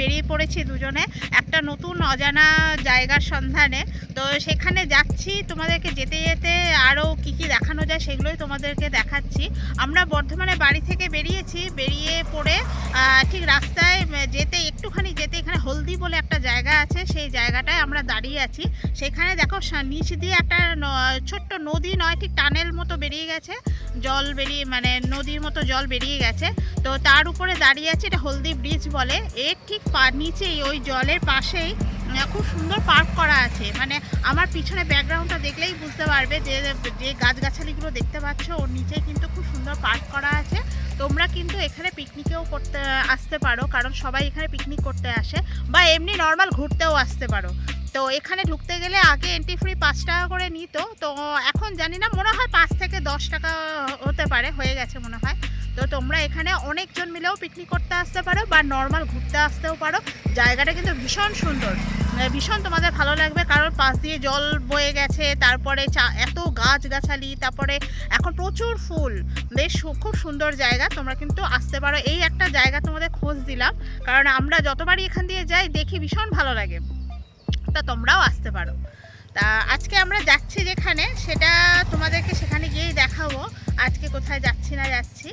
বেরিয়ে পড়েছি দুজনে একটা নতুন অজানা জায়গার সন্ধানে। তো সেখানে যাচ্ছি, তোমাদেরকে যেতে যেতে আরও কি কি দেখানো যায় সেগুলোই তোমাদেরকে দেখাচ্ছি। আমরা বর্ধমানে বাড়ি থেকে বেরিয়েছি, বেরিয়ে পড়ে ঠিক রাস্তায় যেতে, একটুখানি যেতে এখানে হলদি বলে একটা জায়গা আছে, সেই জায়গাটায় আমরা দাঁড়িয়ে আছি। সেখানে দেখো নিচ দিয়ে একটা ছোট্ট নদী নয়, ঠিক টানেল মতো বেরিয়ে গেছে। জল বেরিয়ে মানে নদীর মতো জল বেরিয়ে গেছে। তো তার উপরে দাঁড়িয়ে আছে এটা হলদি ব্রিজ বলে। এর ঠিক নিচেই, ওই জলের পাশেই খুব সুন্দর পার্ক করা আছে। মানে আমার পিছনে ব্যাকগ্রাউন্ডটা দেখলেই বুঝতে পারবে যে যে গাছগাছালিগুলো দেখতে পাচ্ছ, ওর নিচেই কিন্তু খুব সুন্দর পার্ক করা আছে। তোমরা কিন্তু এখানে পিকনিকেও করতে আসতে পারো, কারণ সবাই এখানে পিকনিক করতে আসে, বা এমনি নর্মাল ঘুরতেও আসতে পারো। তো এখানে ঢুকতে গেলে আগে এন্ট্রি ফ্রি পাঁচ টাকা করে নিত। তো এখন জানি না, মনে হয় পাঁচ থেকে দশ টাকা হতে পারে, হয়ে গেছে মনে হয়। তো তোমরা এখানে অনেকজন মিলেও পিকনিক করতে আসতে পারো বা নর্মাল ঘুরতে আসতেও পারো। জায়গাটা কিন্তু ভীষণ সুন্দর। মানে ভীষণ তোমাদের ভালো লাগবে, কারণ পাশ দিয়ে জল বয়ে গেছে, তারপরে এত গাছগাছালি, তারপরে এখন প্রচুর ফুল। বেশ খুব সুন্দর জায়গা, তোমরা কিন্তু আসতে পারো। এই একটা জায়গা তোমাদের খোঁজ দিলাম, কারণ আমরা যতবারই এখান দিয়ে যাই, দেখি ভীষণ ভালো লাগে। তা তোমরাও আসতে পারো। তা আজকে আমরা যাচ্ছি যেখানে, সেটা তোমাদেরকে সেখানে গিয়েই দেখাবো, আজকে কোথায় যাচ্ছি না যাচ্ছি।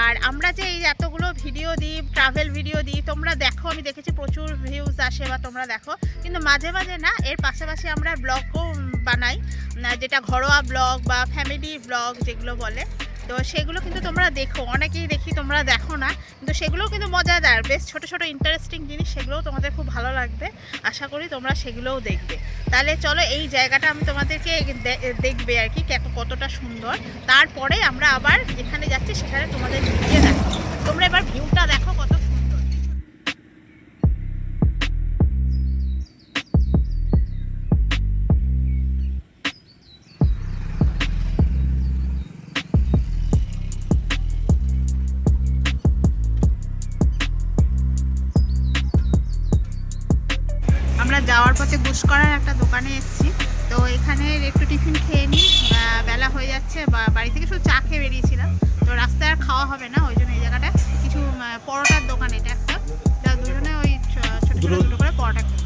আর আমরা যে এই এতগুলো ভিডিও দিই ট্রাভেল ভিডিও দিই, তোমরা দেখো, আমি দেখেছি প্রচুর ভিউজ আসে বা তোমরা দেখো। কিন্তু মাঝে মাঝে না, এর পাশাপাশি আমরা ব্লগও বানাই, যেটা ঘরোয়া ব্লগ বা ফ্যামিলি ব্লগ যেগুলো বলে। তো সেগুলো কিন্তু তোমরা দেখো, অনেকেই দেখি তোমরা দেখো না, কিন্তু সেগুলোও কিন্তু মজাদার, বেশ ছোট ছোট ইন্টারেস্টিং জিনিস, সেগুলোও তোমাদের খুব ভালো লাগবে, আশা করি তোমরা সেগুলোও দেখবে। তাহলে চলো এই জায়গাটা আমি তোমাদেরকে দেখবে আর কি কতটা সুন্দর। তারপরে আমরা আবার যেখানে যাচ্ছি, সেখানে তোমাদের গিয়ে দেখো তোমরা এবার ভিউটা দেখো কত যাওয়ার করার একটা দোকানে এসেছি। তো এখানে একটু টিফিন খেয়ে নিই বেলা হয়ে যাচ্ছে বা বাড়ি থেকে শুধু চা খেয়ে বেরিয়েছিলাম। তো রাস্তায় আর খাওয়া হবে না ওই জন্য এই জায়গাটা। কিছু পরোটার দোকান এটা একটা। দুজনে ওই ছোটো ছোট দুটো করে পরোটা খেয়ে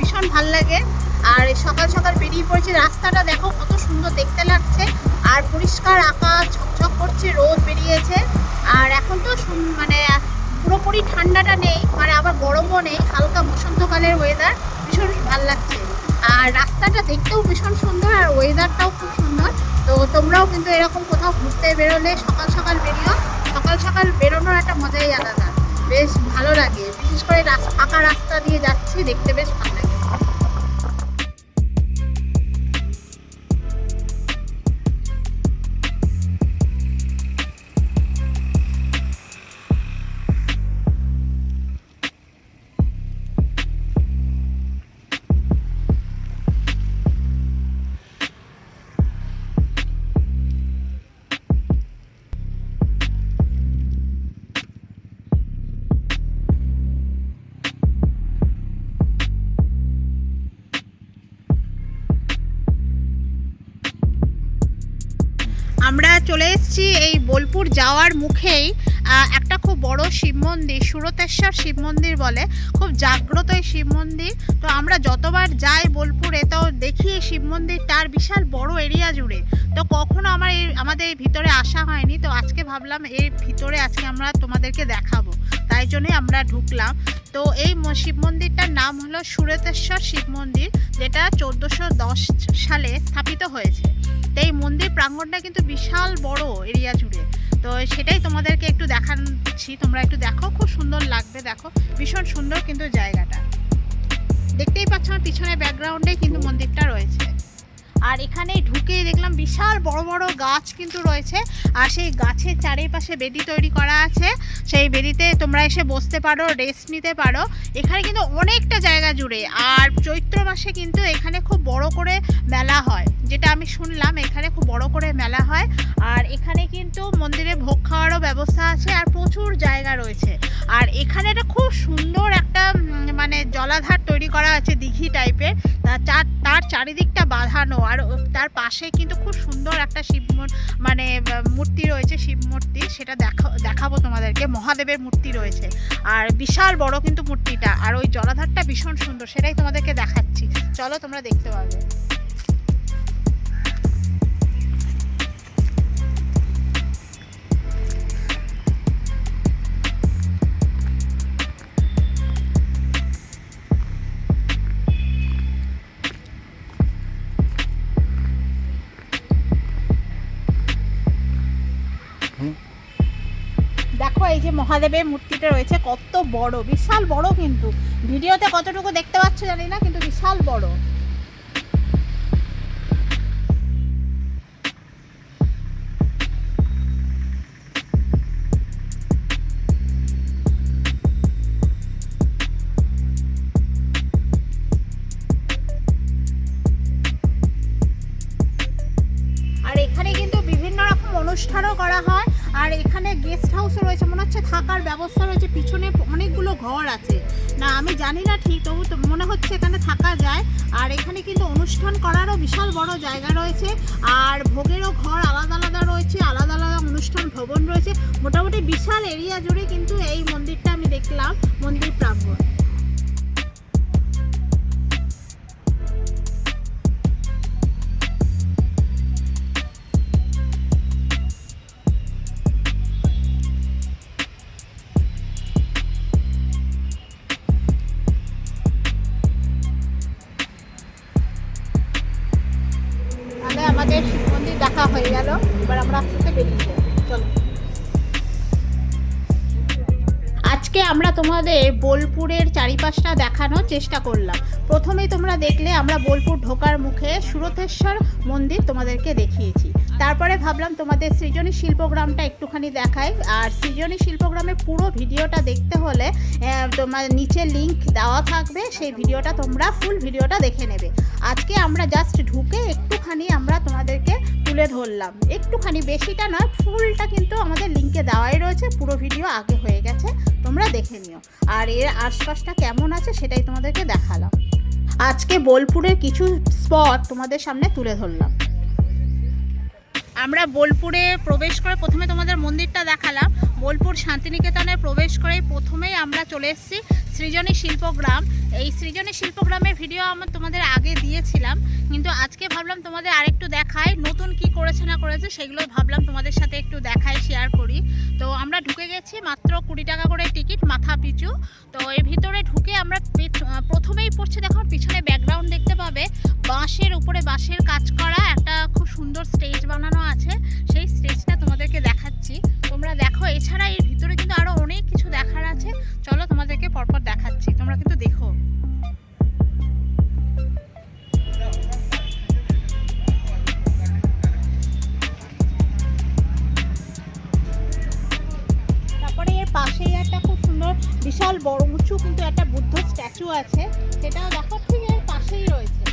ভীষণ ভালো লাগে। আর সকাল সকাল বেরিয়ে পড়েছি, রাস্তাটা দেখো কত সুন্দর দেখতে লাগছে। আর পরিষ্কার আকাশ, ঝকঝক করছে, রোদ বেরিয়েছে। আর এখন তো মানে পুরোপুরি ঠান্ডাটা নেই মানে আবার গরমও নেই, হালকা বসন্তকালের ওয়েদার ভীষণ ভালো লাগছে। আর রাস্তাটা দেখতেও ভীষণ সুন্দর, আর ওয়েদারটাও খুব সুন্দর। তো তোমরাও কিন্তু এরকম কোথাও ঘুরতে বেরোলে সকাল সকাল বেরিও সকাল সকাল বেরোনোর একটা মজাই আলাদা। বেশ ভালো লাগে। বিশেষ করে ফাঁকা রাস্তা দিয়ে যাচ্ছি, দেখতে বেশ ভালো লাগে। বোলপুর যাওয়ার মুখেই একটা খুব বড় শিব মন্দির, সুরতেশ্বর শিব মন্দির বলে, খুব জাগ্রত এই শিব মন্দির। তো আমরা যতবার যাই বোলপুরে, তো দেখি এই শিব মন্দিরটার বিশাল বড় এরিয়া জুড়ে। তো কখনো আমার এই, আমাদের এই ভিতরে আসা হয়নি, তো আজকে ভাবলাম এর ভিতরে আজকে আমরা তোমাদেরকে দেখাবো। তাই জন্যই আমরা ঢুকলাম। তো এই শিব মন্দিরটার নাম হলো সুরতেশ্বর শিব মন্দির, যেটা চোদ্দোশো দশ সালে স্থাপিত হয়েছে। এই মন্দির প্রাঙ্গণটা কিন্তু বিশাল বড় এরিয়া জুড়ে। তো সেটাই তোমাদেরকে একটু দেখাচ্ছি। তোমরা একটু দেখো, খুব সুন্দর লাগবে, দেখো। ভীষণ সুন্দর কিন্তু জায়গাটা। দেখতেই পাচ্ছ, আমার পিছনে ব্যাকগ্রাউন্ডে কিন্তু মন্দিরটা রয়েছে। আর এখানে ঢুকেই দেখলাম বিশাল বড় বড় গাছ কিন্তু রয়েছে। আর সেই গাছের চারিপাশে বেদি তৈরি করা আছে। সেই বেদিতে তোমরা এসে বসতে পারো রেস্ট নিতে পারো। এখানে কিন্তু অনেকটা জায়গা জুড়ে। আর চৈত্র মাসে কিন্তু এখানে খুব বড় করে মেলা হয়। যেটা আমি শুনলাম, এখানে খুব বড় করে মেলা হয়। আর এখানে কিন্তু মন্দিরে ভোগ খাওয়ারও ব্যবস্থা আছে আর প্রচুর জায়গা রয়েছে। আর এখানে একটা খুব সুন্দর একটা মানে জলাধার তৈরি করা আছে দিঘি টাইপের। তার তার চারিদিকটা বাঁধানো আর তার পাশে কিন্তু খুব সুন্দর একটা শিব মানে মূর্তি রয়েছে শিব মূর্তি। সেটা দেখা, দেখাবো তোমাদেরকে। মহাদেবের মূর্তি রয়েছে। আর বিশাল বড় কিন্তু মূর্তিটা। আর ওই জলাধারটা ভীষণ সুন্দর। সেটাই তোমাদেরকে দেখাচ্ছি। চলো তোমরা দেখতে পাবে। মহাদেবের মূর্তিটা রয়েছে, কত বড়, বিশাল বড় কিন্তু। ভিডিওতে কতটুকু দেখতে পাচ্ছ জানি না, কিন্তু বিশাল বড়। হচ্ছে থাকার ব্যবস্থা রয়েছে, পিছনে অনেকগুলো ঘর আছে। না, আমি জানি না ঠিক, তবু তো মনে হচ্ছে এখানে থাকা যায়। আর এখানে কিন্তু অনুষ্ঠান করারও বিশাল বড় জায়গা রয়েছে, আর ভোগেরও ঘর আলাদা আলাদা রয়েছে, আলাদা আলাদা অনুষ্ঠান ভবন রয়েছে। মোটামুটি বিশাল এরিয়া জুড়ে কিন্তু এই মন্দিরটা আমি দেখলাম, মন্দির প্রাঙ্গণ। চেষ্টা করলাম। প্রথমেই তোমরা দেখলে আমরা বোলপুর ঢোকার মুখে সুরথেশ্বর মন্দির তোমাদেরকে দেখিয়েছি। তারপরে ভাবলাম তোমাদের সৃজনী শিল্পগ্রামটা একটুখানি দেখাই। আর সৃজনী শিল্পগ্রামের পুরো ভিডিওটা দেখতে হলে তোমার নিচে লিংক দেওয়া থাকবে, সেই ভিডিওটা তোমরা ফুল ভিডিওটা দেখে নেবে। আজকে আমরা জাস্ট ঢুকে একটুখানি আমরা তোমাদেরকে তুলে ধরলাম। একটুখানি বেশিটা নয় ফুলটা কিন্তু আমাদের লিঙ্কে দেওয়াই রয়েছে, পুরো ভিডিও আগে হয়ে গেছে, তোমরা দেখে নিও। আর এর আশপাশটা কেমন আছে সেটাই তোমাদেরকে দেখালাম। আজকে বোলপুরের কিছু স্পট তোমাদের সামনে তুলে ধরলাম। আমরা বোলপুরে প্রবেশ করে প্রথমে তোমাদের মন্দিরটা দেখালাম। বোলপুর শান্তিনিকেতনে প্রবেশ করে প্রথমেই আমরা চলে এসেছি সৃজনী শিল্পগ্রাম। এই সৃজনী শিল্পগ্রামের ভিডিও আমরা তোমাদের আগে দিয়েছিলাম, কিন্তু আজকে ভাবলাম তোমাদের আরেকটু দেখাই, নতুন কি করেছে না করেছে সেগুলো ভাবলাম তোমাদের সাথে একটু দেখাই শেয়ার করি। তো আমরা ঢুকে গেছি মাত্র কুড়ি টাকা করে টিকিট, মাথা পিছু। তো এর ভিতরে ঢুকে আমরা প্রথমেই পড়ছে দেখো, পিছনে ব্যাকগ্রাউন্ড দেখতে পাবে, বাঁশের উপরে বাঁশের কাজ করা, একটা খুব সুন্দর স্টেজ বানানো আছে, সেই স্টেজটা তোমাদেরকে দেখাচ্ছি। তোমরা দেখো, এছাড়া এর ভিতরে কিন্তু আরও অনেক কিছু দেখার আছে। চলো তোমাদেরকে পরপর দেখাচ্ছি, তোমরা কিন্তু দেখো। তারপরে এর পাশেই একটা খুব সুন্দর, বিশাল বড় উঁচু কিন্তু একটা বুদ্ধ স্ট্যাচু আছে। সেটাও দেখো, ঠিক এর পাশেই রয়েছে।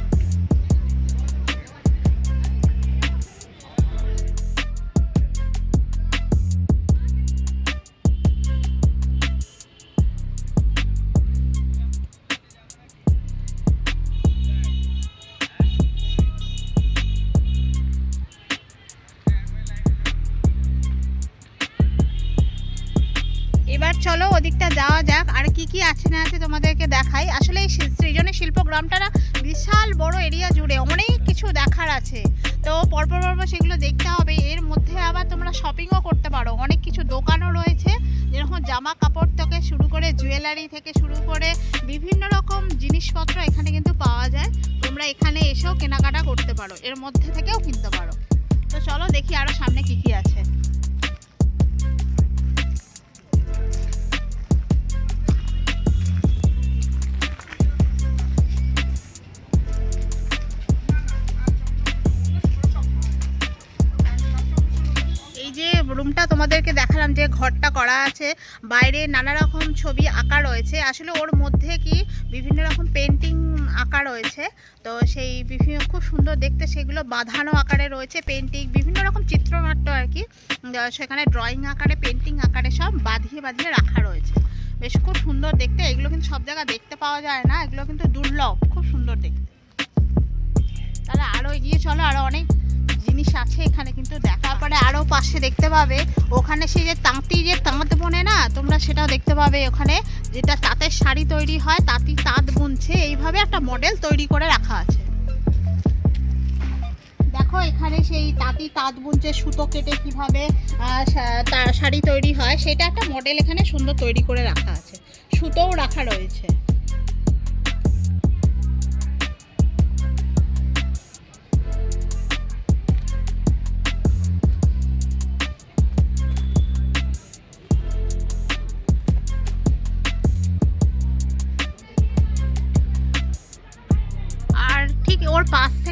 কি আছে না আছে তোমাদেরকে দেখাই। আসলে এই সৃ- সৃজনী শিল্পগ্রামটা না বিশাল বড় এরিয়া জুড়ে অনেক কিছু দেখার আছে। তো পরপর পরপর সেগুলো দেখতে হবে। এর মধ্যে আবার তোমরা শপিংও করতে পারো। অনেক কিছু দোকানও রয়েছে। যেরকম জামা কাপড় থেকে শুরু করে জুয়েলারি থেকে শুরু করে বিভিন্ন রকম জিনিসপত্র এখানে কিন্তু পাওয়া যায়। তোমরা এখানে এসেও কেনাকাটা করতে পারো। এর মধ্যে থেকেও কিনতে পারো। তো চলো দেখি আরও সামনে কি কি আছে। রুমটা তোমাদেরকে দেখালাম যে ঘরটা করা আছে। বাইরে নানা রকম ছবি আঁকা রয়েছে। আসলে ওর মধ্যে কি বিভিন্ন রকম পেন্টিং আঁকা রয়েছে। তো সেই বিভিন্ন খুব সুন্দর দেখতে সেগুলো বাঁধানো আকারে রয়েছে পেন্টিং বিভিন্ন রকম চিত্রনাট্য আর কি। সেখানে ড্রয়িং আকারে পেন্টিং আকারে সব বাঁধিয়ে বাঁধিয়ে রাখা রয়েছে। বেশ খুব সুন্দর দেখতে। এগুলো কিন্তু সব জায়গায় দেখতে পাওয়া যায় না। এগুলো কিন্তু দুর্লভ, খুব সুন্দর দেখতে। তাহলে আরও এগিয়ে চলো আরও অনেক জিনিস আছে এখানে, কিন্তু দেখার পরে আরও পাশে দেখতে পাবে। ওখানে সেই যে তাঁতি, যে তাঁত বোনে না, তোমরা সেটাও দেখতে পাবে ওখানে, যেটা তাঁতের শাড়ি তৈরি হয়, তাঁতি তাঁত বুনছে, এইভাবে একটা মডেল তৈরি করে রাখা আছে। দেখো এখানে সেই তাঁতি তাঁত বুনছে, সুতো কেটে কীভাবে শাড়ি তৈরি হয়, সেটা একটা মডেল এখানে সুন্দর তৈরি করে রাখা আছে। সুতোও রাখা রয়েছে।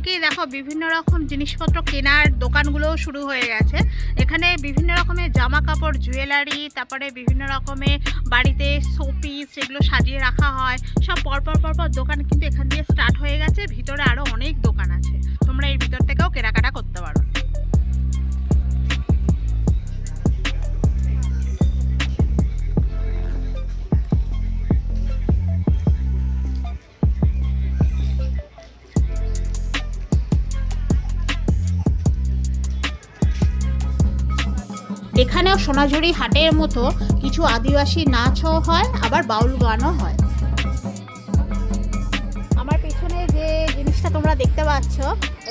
থেকেই দেখো বিভিন্ন রকম জিনিসপত্র কেনার দোকানগুলোও শুরু হয়ে গেছে। এখানে বিভিন্ন রকমের জামা কাপড় জুয়েলারি, তারপরে বিভিন্ন রকমের বাড়িতে শোপিস সেগুলো সাজিয়ে রাখা হয়, সব পরপর পরপর দোকান কিন্তু এখান দিয়ে স্টার্ট হয়ে গেছে। ভিতরে আরও অনেক দোকান আছে। তোমরা এর ভিতর থেকেও কেনাকাটা করতে পারো। এখানেও সোনাঝুরি হাটের মতো কিছু আদিবাসী নাচও হয়, আবার বাউল গানও হয়। আমার পেছনে যে জিনিসটা তোমরা দেখতে পাচ্ছ,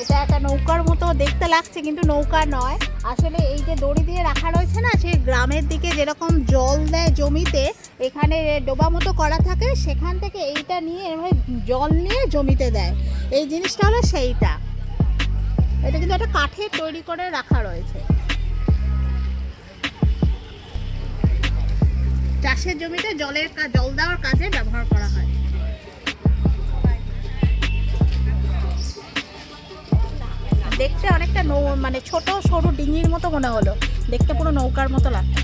এটা একটা নৌকার মতো দেখতে লাগছে, কিন্তু নৌকা নয়। আসলে এই যে দড়ি দিয়ে রাখা রয়েছে না সে গ্রামের দিকে যেরকম জল দেয় জমিতে, এখানে ডোবা মতো করা থাকে, সেখান থেকে এইটা নিয়ে এভাবে জল নিয়ে জমিতে দেয়। এই জিনিসটা হলো সেইটা। এটা কিন্তু একটা কাঠের তৈরি করে রাখা রয়েছে। চাষের জমিতে জলের জল দেওয়ার কাজে ব্যবহার করা হয়। দেখতে অনেকটা নৌ মানে ছোট, সরু ডিঙির মতো মনে হলো। দেখতে পুরো নৌকার মতো লাগছে।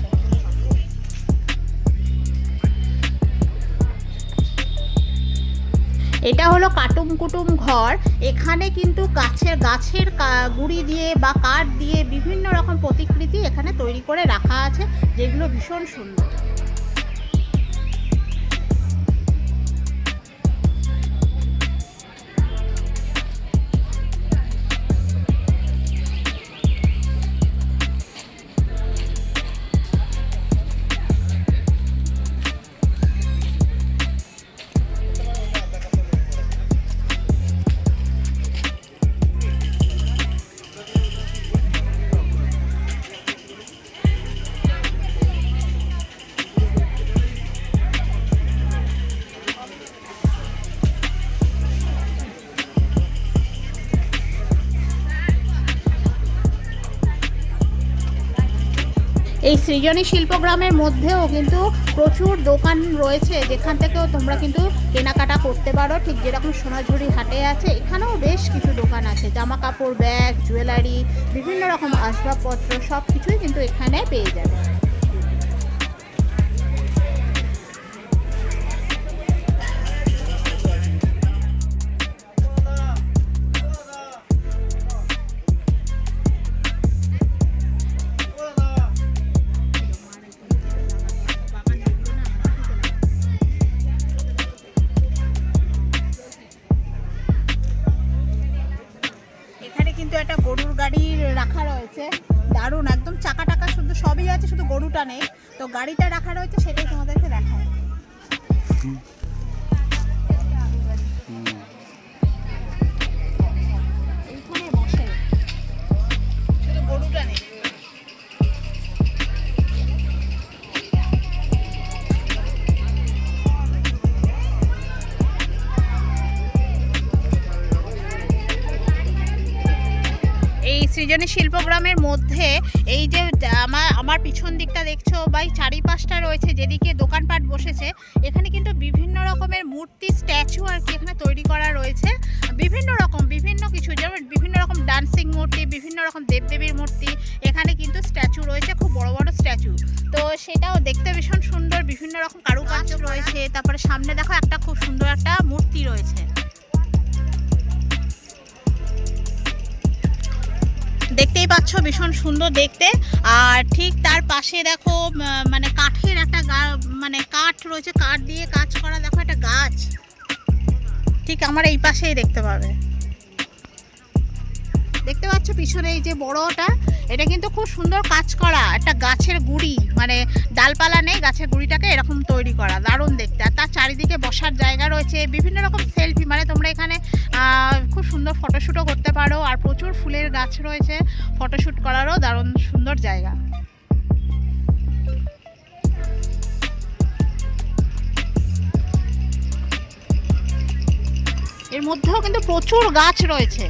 এটা হলো কাটুম কুটুম ঘর। এখানে কিন্তু গাছের গাছের গুঁড়ি দিয়ে বা কাঠ দিয়ে বিভিন্ন রকম প্রতিকৃতি এখানে তৈরি করে রাখা আছে, যেগুলো ভীষণ সুন্দর। এই সৃজনী শিল্পগ্রামের মধ্যেও কিন্তু প্রচুর দোকান রয়েছে, যেখান থেকেও তোমরা কিন্তু কেনাকাটা করতে পারো। ঠিক যেরকম সোনাঝুরি হাটে আছে, এখানেও বেশ কিছু দোকান আছে। জামা কাপড় ব্যাগ, জুয়েলারি, বিভিন্ন রকম আসবাবপত্র সব কিছুই কিন্তু এখানে পেয়ে যাবে। কিন্তু একটা গরুর গাড়ি রাখা রয়েছে। দারুণ, একদম চাকা টাকা শুধু সবই আছে, শুধু গরুটা নেই। তো গাড়িটা রাখা রয়েছে, সেটাই তোমাদেরকে দেখায় সৃজনী শিল্পগ্রামের মধ্যে এই যে, আমার আমার পিছন দিকটা দেখছ বা এই চারিপাশটা রয়েছে, যেদিকে দোকানপাট বসেছে, এখানে কিন্তু বিভিন্ন রকমের মূর্তি, স্ট্যাচু আর কি এখানে তৈরি করা রয়েছে। বিভিন্ন রকম, বিভিন্ন কিছু, যেমন বিভিন্ন রকম ডান্সিং মূর্তি, বিভিন্ন রকম দেবদেবীর মূর্তি, এখানে কিন্তু স্ট্যাচু রয়েছে, খুব বড় বড় স্ট্যাচু। তো সেটাও দেখতে ভীষণ সুন্দর, বিভিন্ন রকম কারুকার্য রয়েছে, তারপরে সামনে দেখো একটা খুব সুন্দর একটা মূর্তি রয়েছে। দেখতেই পাচ্ছ, ভীষণ সুন্দর দেখতে। আর ঠিক তার পাশে দেখো মানে কাঠের একটা মানে কাঠ রয়েছে, কাঠ দিয়ে কাজ করা, দেখো একটা গাছ। ঠিক আমার এই পাশেই দেখতে পাবে। দেখতে পাচ্ছ পিছনে এই যে বড়টা? এটা কিন্তু খুব সুন্দর কাজ করা, একটা গাছের গুড়ি মানে ডালপালা নেই, গাছের গুড়িটাকে এরকম তৈরি করা, দারুণ দেখতে। আর তার চারিদিকে বসার জায়গা রয়েছে, বিভিন্ন রকম সেলফি মানে তোমরা এখানে খুব সুন্দর ফটোশ্যুটও করতে পারো, আর প্রচুর ফুলের গাছ রয়েছে ফটোশ্যুট করারও দারুণ সুন্দর জায়গা। এর মধ্যেও কিন্তু প্রচুর গাছ রয়েছে।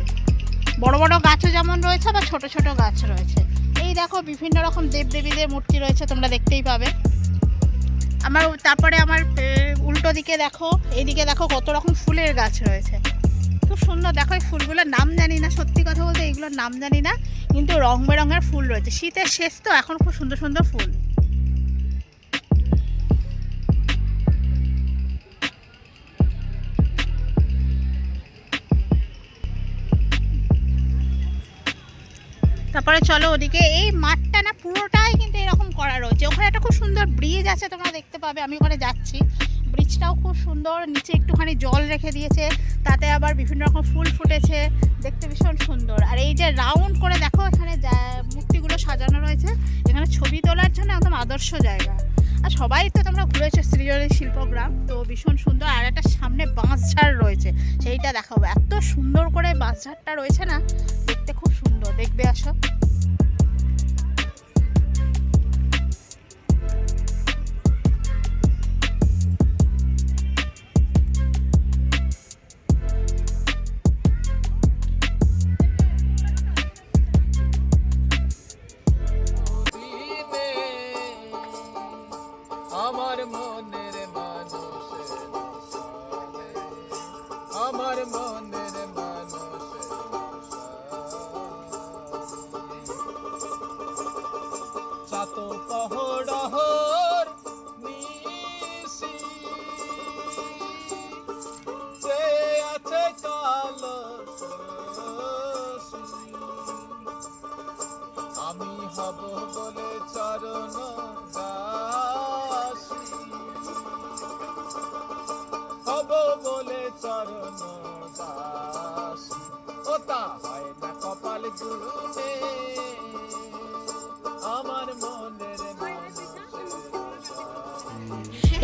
বড় বড় গাছও যেমন রয়েছে আবার ছোট ছোট গাছ রয়েছে। এই দেখো বিভিন্ন রকম দেবদেবীদের মূর্তি রয়েছে, তোমরা দেখতেই পাবে। আমার তারপরে আমার উল্টো দিকে দেখো, এইদিকে দেখো কত রকম ফুলের গাছ রয়েছে। খুব সুন্দর, দেখো এই ফুলগুলোর নাম জানি না, সত্যি কথা বলতে এইগুলোর নাম জানি না, কিন্তু রং বেরঙের ফুল রয়েছে। শীতের শেষ তো, এখন খুব সুন্দর সুন্দর ফুল। তারপরে চলো ওদিকে। এই মাঠটা না পুরোটাই কিন্তু এরকম করা রয়েছে। ওখানে একটা খুব সুন্দর ব্রিজ আছে, তোমরা দেখতে পাবে। আমি ওখানে যাচ্ছি। ব্রিজটাও খুব সুন্দর। নিচে একটুখানি জল রেখে দিয়েছে। তাতে আবার বিভিন্ন রকম ফুল ফুটেছে। দেখতে ভীষণ সুন্দর। আর এই যে রাউন্ড করে দেখো, এখানে মূর্তিগুলো সাজানো রয়েছে। এখানে ছবি তোলার জন্য একদম আদর্শ জায়গা। আর সবাই তো তোমরা ঘুরেছো সৃজনী শিল্পগ্রাম, তো ভীষণ সুন্দর আর একটা সামনে বাঁশঝাড় রয়েছে, সেইটা দেখাবো। এত সুন্দর করে বাঁশঝাড়টা রয়েছে না, দেখতে খুব সুন্দর, দেখবে আসো।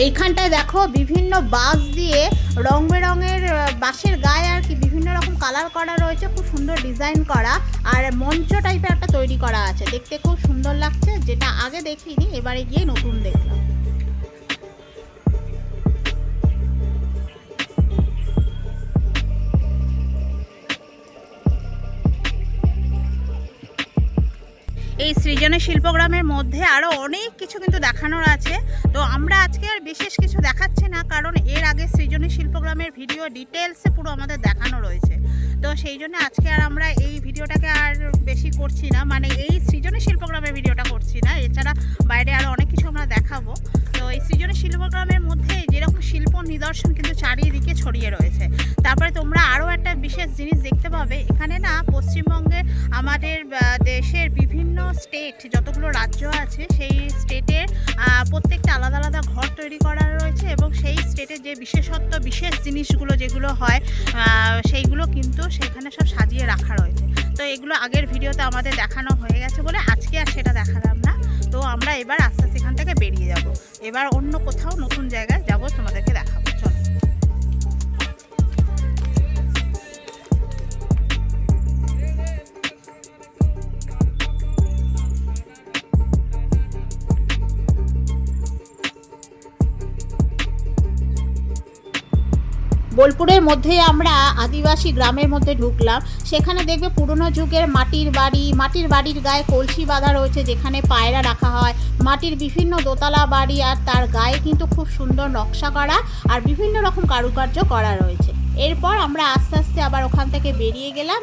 এইখানটায় দেখো বিভিন্ন বাঁশ দিয়ে রং বেরঙের বাঁশের গায়ে আর কি বিভিন্ন রকম কালার করা রয়েছে, খুব সুন্দর ডিজাইন করা। আর মঞ্চ টাইপের একটা তৈরি করা আছে। দেখতে খুব সুন্দর লাগছে। যেটা আগে দেখিনি, এবারে গিয়ে নতুন দেখলাম এই সৃজনের শিল্পগ্রামের মধ্যে আরও অনেক কিছু কিন্তু দেখানোর আছে। তো আমরা আজকে আর বিশেষ কিছু দেখাচ্ছি না, কারণ এর আগে সৃজনী শিল্পগ্রামের ভিডিও ডিটেলসে পুরো আমাদের দেখানো রয়েছে। তো সেই জন্য আজকে আর আমরা এই ভিডিওটাকে আর বেশি করছি না মানে এই সৃজনী শিল্পগ্রামের ভিডিওটা করছি না। এছাড়া বাইরে আরও অনেক কিছু আমরা দেখাবো। তো এই সৃজনী শিল্পগ্রামের মধ্যে যেরকম শিল্প নিদর্শন কিন্তু চারিদিকে ছড়িয়ে রয়েছে। তারপরে তোমরা আরও একটা বিশেষ জিনিস দেখতে পাবে। এখানে না পশ্চিমবঙ্গে আমাদের দেশের বিভিন্ন স্টেট যতগুলো রাজ্য আছে, সেই স্টেটের প্রত্যেকটা আলাদা আলাদা ঘর তৈরি করা রয়েছে এবং সেই স্টেটের যে বিশেষত্ব, বিশেষ জিনিসগুলো যেগুলো হয় সেইগুলো কিন্তু সেখানে সব সাজিয়ে রাখা রয়েছে। তো এগুলো আগের ভিডিওতে আমাদের দেখানো হয়ে গেছে বলে আজকে আর সেটা দেখালাম না। তো আমরা এবার আস্তে বেরিয়ে যাব। এবার অন্য কোথাও নতুন জায়গায় যাব তোমাদেরকে দেখাবো। বোলপুরের মধ্যে আমরা আদিবাসী গ্রামের মধ্যে ঢুকলাম। সেখানে দেখবে পুরনো যুগের মাটির বাড়ি, মাটির বাড়ির গায়ে কলসি বাঁধা রয়েছে যেখানে পায়রা রাখা হয়। মাটির বিভিন্ন দোতলা বাড়ি আর তার গায়ে কিন্তু খুব সুন্দর নকশা করা আর বিভিন্ন রকম কারুকার্য করা রয়েছে। এরপর আমরা আস্তে আস্তে আবার ওখান থেকে বেরিয়ে গেলাম।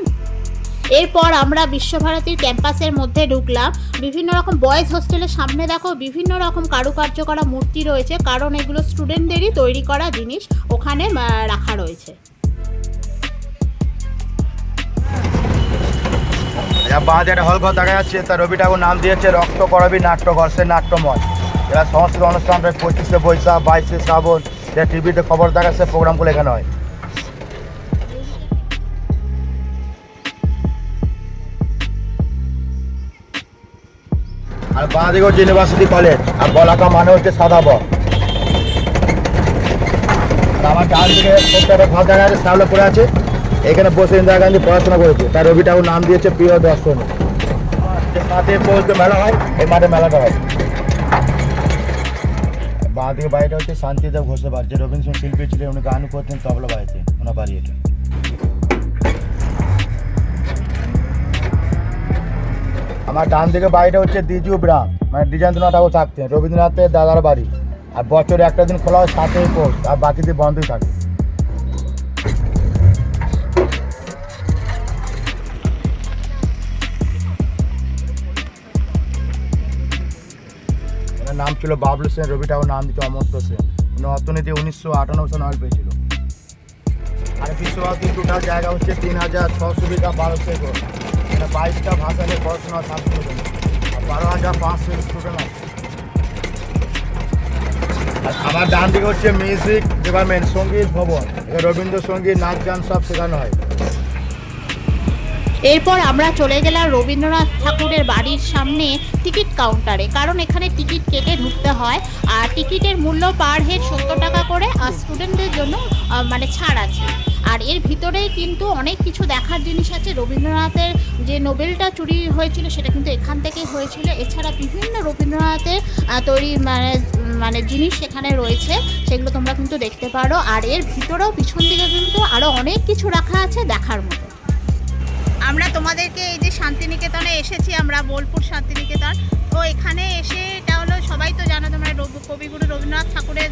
এরপর আমরা বিশ্বভারতীর ক্যাম্পাসের মধ্যে ঢুকলাম। বিভিন্ন রকম বয়েজ হোস্টেলের সামনে দেখো, বিভিন্ন রকম কারুকার্য করা মূর্তি রয়েছে, কারণ এগুলো স্টুডেন্টদেরই তৈরি করা জিনিস ওখানে রাখা রয়েছে। যা বাঁধ হল ঘর দেখা যাচ্ছে তার রবি ঠাকুর নাম দিয়েছে, রক্ত করবি নাট্যঘর সে নাট্যময়। এরা সংস্কৃত অনুষ্ঠানটা পঁচিশে বৈশাখ, বাইশে শ্রাবণ টিভিতে খবর দেখাচ্ছে প্রোগ্রামগুলো এখানে হয়। আর বাঁ দিকে হচ্ছে ইউনিভার্সিটি কলেজ আর বলাকা মানে হচ্ছে সাদা আর আমার ডান দিকে ছোট্ট একটা ঘর দেখা যাচ্ছে শ্যাওলা পড়ে আছে। এখানে বসে ইন্দিরা গান্ধী পড়াশোনা করেছে। তার রবি নাম দিয়েছে প্রিয় দর্শন। মাঠে পৌঁছতে মেলা হয়, এই মাঠে মেলাটা হয়। বাঁ দিকে বাড়িটা হচ্ছে শান্তিদেব ঘোষের বাড়ি। যে রবীন্দ্র শিল্পী ছিলেন, উনি গান করতেন, তবলা বাড়িতে ওনার বাড়ি এটা। আমার ডান দিকে বাড়িটা হচ্ছে দ্বিজু গ্রাম মানে দ্বিজেন্দ্রনাথ ঠাকুর থাকতেন, রবীন্দ্রনাথের দাদার বাড়ি। আর বছরে একটা দিন খোলা হয় সাতই পোস্ট আর বাকি দিন বন্ধই থাকে। নাম ছিল বাবলু সেন, রবি ঠাকুর নাম দিত অমর্ত্য সেন। উনি অর্থনীতি উনিশশো আটানব্বই সালে নয় পেয়েছিল। আর বিশ্বভারতীর টোটাল জায়গা হচ্ছে তিন হাজার ছশো বিঘা বারোশো একর এটা বাইশটা ভাষা নিয়ে পড়াশোনা ছাত্র আর বারো হাজার পাঁচশো স্টুডেন্ট আছে। আমার ডান দিকে হচ্ছে মিউজিক ডিপার্টমেন্ট সংগীত ভবন। রবীন্দ্রসঙ্গীত, নাচ গান সব শেখানো হয়। এরপর আমরা চলে গেলাম রবীন্দ্রনাথ ঠাকুরের বাড়ির সামনে। টিকিট কাউন্টারে কারণ এখানে টিকিট কেটে ঢুকতে হয়। আর টিকিটের মূল্য পার হেড সত্তর টাকা করে, আর স্টুডেন্টদের জন্য মানে ছাড় আছে। আর এর ভিতরেই কিন্তু অনেক কিছু দেখার জিনিস আছে। রবীন্দ্রনাথের যে নোবেলটা চুরি হয়েছিল, সেটা কিন্তু এখান থেকেই হয়েছিল। এছাড়া বিভিন্ন রবীন্দ্রনাথের তৈরি মানে মানে জিনিস সেখানে রয়েছে। সেগুলো তোমরা কিন্তু দেখতে পারো। আর এর ভিতরেও পিছন দিকে কিন্তু আরও অনেক কিছু রাখা আছে দেখার মতো। আমরা তোমাদেরকে এই যে শান্তিনিকেতনে এসেছি, আমরা বোলপুর শান্তিনিকেতন। তো এখানে এসে এটা হলো সবাই তো জানো তোমরা রবি- কবিগুরু রবীন্দ্রনাথ ঠাকুরের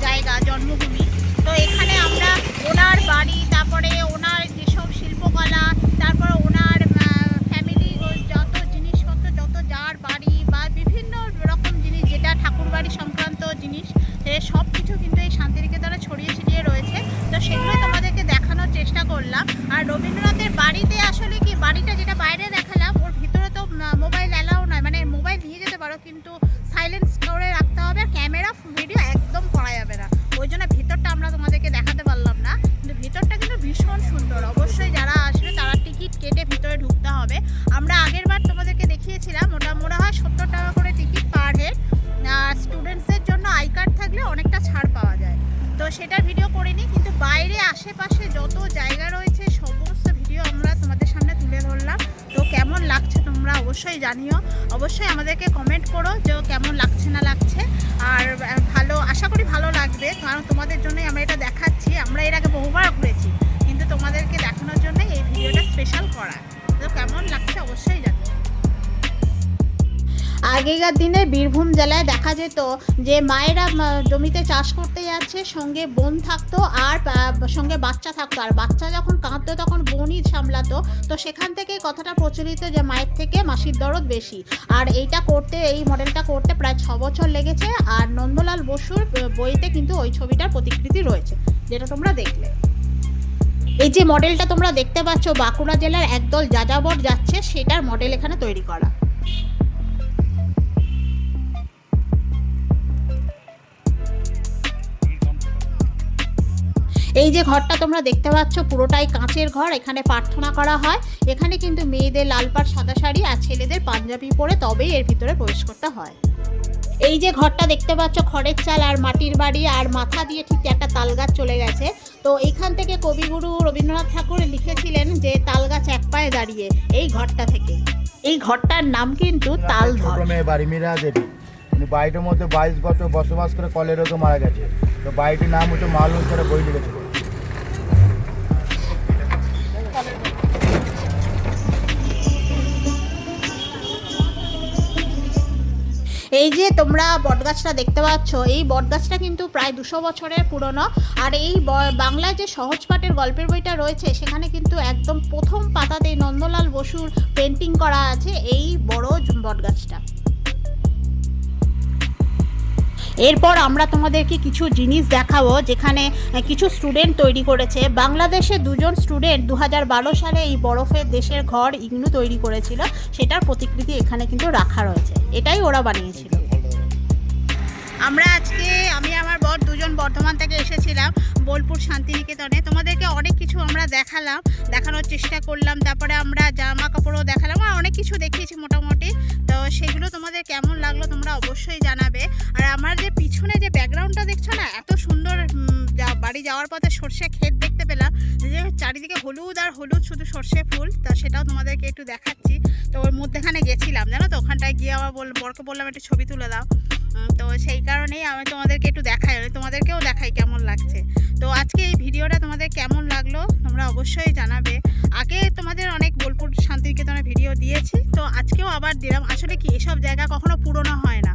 জায়গা, জন্মভূমি। তো এখানে আমরা ওনার বাড়ি, তারপরে ওনার যেসব শিল্পকলা, তারপরে ওনার ফ্যামিলি যত জিনিসপত্র, যত যার বাড়ি বা বিভিন্ন রকম জিনিস, যেটা ঠাকুর বাড়ি সংক্রান্ত জিনিস সব কিছু কিন্তু এই শান্তিনিকেতনে ছড়িয়ে ছিটিয়ে রয়েছে। তো সেগুলো তোমাদেরকে দেখানোর চেষ্টা করলাম। আর রবীন্দ্রনাথের বাড়িতে আসলে বীরভূম জেলায় দেখা যেত যে মায়েরা জমিতে চাষ করতে যাচ্ছে, সঙ্গে বোন থাকতো আর সঙ্গে বাচ্চা থাকতো। আর বাচ্চা যখন কাঁদতো তখন বোনই সামলাতো। তো সেখান থেকে কথাটা প্রচলিত যে মায়ের থেকে মাসির দরদ বেশি। আর এইটা করতে, এই মডেলটা করতে প্রায় ছ বছর লেগেছে। আর নন্দলাল বসুর বইতে কিন্তু ওই ছবিটার প্রতিকৃতি রয়েছে, যেটা তোমরা দেখলে। এই যে মডেলটা তোমরা দেখতে পাচ্ছ, বাঁকুড়া জেলার একদল যাযাবর যাচ্ছে, সেটার মডেল এখানে তৈরি করা। এই যে ঘরটা তোমরা দেখতে পাচ্ছ পুরোটাই কাঁচের ঘর এখানে প্রার্থনা করা হয়। এখানে কিন্তু মেয়েদের লাল পাড় সাদা শাড়ি আর ছেলেদের পাঞ্জাবি পরে তবেই এর ভিতরে প্রবেশ করতে হয়। এই যে ঘরটা দেখতে পাচ্ছ খড়ের চাল আর মাটির বাড়ি আর মাথা দিয়ে ঠিক একটা তাল গাছ চলে গেছে। তো এখান থেকে কবিগুরু রবীন্দ্রনাথ ঠাকুর লিখেছিলেন যে তাল গাছ এক পায়ে দাঁড়িয়ে এই ঘরটা থেকে। এই ঘরটার নাম কিন্তু তালধর ছোট বাড়ি মীরা দেবী। বাড়িটার মধ্যে বাইশ বছর বসবাস করে কলের রোগে মারা গেছে। তো বাড়িটির নাম হচ্ছে মালুম করে বই লিখেছিল। এই যে তোমরা বটগাছটা দেখতে পাচ্ছ, এই বটগাছটা কিন্তু প্রায় দুশো বছরের পুরনো। আর এই বাংলায় যে সহজ সহজপাঠের গল্পের বইটা রয়েছে, সেখানে কিন্তু একদম প্রথম পাতাতে নন্দলাল বসুর পেন্টিং করা আছে এই বড় বটগাছটা। এরপর আমরা তোমাদেরকে কিছু জিনিস দেখাবো, যেখানে কিছু স্টুডেন্ট তৈরি করেছে। বাংলাদেশে দুজন স্টুডেন্ট দু হাজার বারো সালে এই বরফের দেশের ঘর ইগনু তৈরি করেছিল। সেটার প্রতিকৃতি এখানে কিন্তু রাখা রয়েছে। এটাই ওরা বানিয়েছিল। আমরা আজকে, আমি, আমার বর দুজন বর্ধমান থেকে এসেছিলাম, বোলপুর শান্তিনিকেতনে। তোমাদেরকে অনেক কিছু আমরা দেখালাম, দেখানোর চেষ্টা করলাম। তারপরে আমরা জামা কাপড়ও দেখালাম। আর অনেক কিছু দেখিয়েছি মোটামুটি। সেগুলো তোমাদের কেমন লাগল তোমরা অবশ্যই জানাবে। আর আমার যে পিছনে যে ব্যাকগ্রাউন্ডটা দেখছ না, এত সুন্দর বাড়ি যাওয়ার পথে সর্ষে ক্ষেত দেখতে পেলাম। যে চারিদিকে হলুদ আর হলুদ শুধু সর্ষে ফুল, তা সেটাও তোমাদেরকে একটু দেখাচ্ছি। তো ওর মধ্যেখানে গেছিলাম, জানো তো? ওখানটায় গিয়ে আমার বল বরকে বললাম, একটু ছবি তুলে দাও। তো সেই কারণেই আমি তোমাদেরকে একটু দেখাই আমি তোমাদেরকেও দেখাই কেমন লাগছে। তো আজকে এই ভিডিওটা তোমাদের কেমন লাগল তোমরা অবশ্যই জানাবে। আগে তোমাদের অনেক বোলপুর শান্তিনিকেতনের ভিডিও দিয়েছি, তো আজকেও আবার দিলাম। আসলে কি এসব জায়গা কখনো পুরনো হয় না।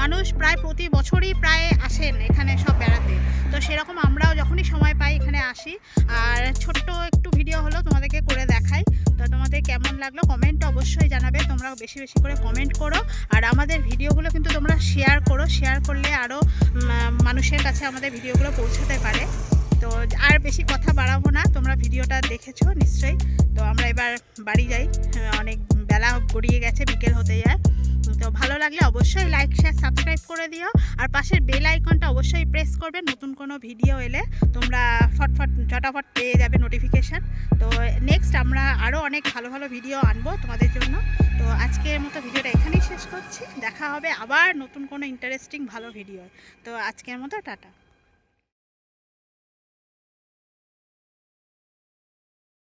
মানুষ প্রায় প্রতি বছরই প্রায় আসেন এখানে সব বেড়াতে। তো সেরকম আমরাও যখনই সময় পাই এখানে আসি। আর ছোট্ট একটু ভিডিও হলো তোমাদেরকে করে দেখাই। তো তোমাদের কেমন লাগল কমেন্ট অবশ্যই জানাবে, তোমরা বেশি বেশি করে কমেন্ট করো। আর আমাদের ভিডিওগুলো কিন্তু তোমরা শেয়ার করো শেয়ার করলে আরও মানুষের কাছে আমাদের ভিডিওগুলো পৌঁছাতে পারে। তো আর বেশি কথা বাড়াবো না, তোমরা ভিডিওটা দেখেছ নিশ্চয়ই। তো আমরা এবার বাড়ি যাই, অনেক বেলা গড়িয়ে গেছে, বিকেল হতে যায়। তো ভালো লাগলে অবশ্যই লাইক শেয়ার সাবস্ক্রাইব করে দিও। আর পাশের বেল আইকনটা অবশ্যই প্রেস করবে, নতুন কোনো ভিডিও এলে তোমরা ফটফট, ঝটাফট পেয়ে যাবে নোটিফিকেশান তো নেক্সট আমরা আরও অনেক ভালো ভালো ভিডিও আনব তোমাদের জন্য। তো আজকের মতো ভিডিওটা এখানেই শেষ করছি। দেখা হবে আবার নতুন কোনো ইন্টারেস্টিং ভালো ভিডিও তো আজকের মতো টাটা।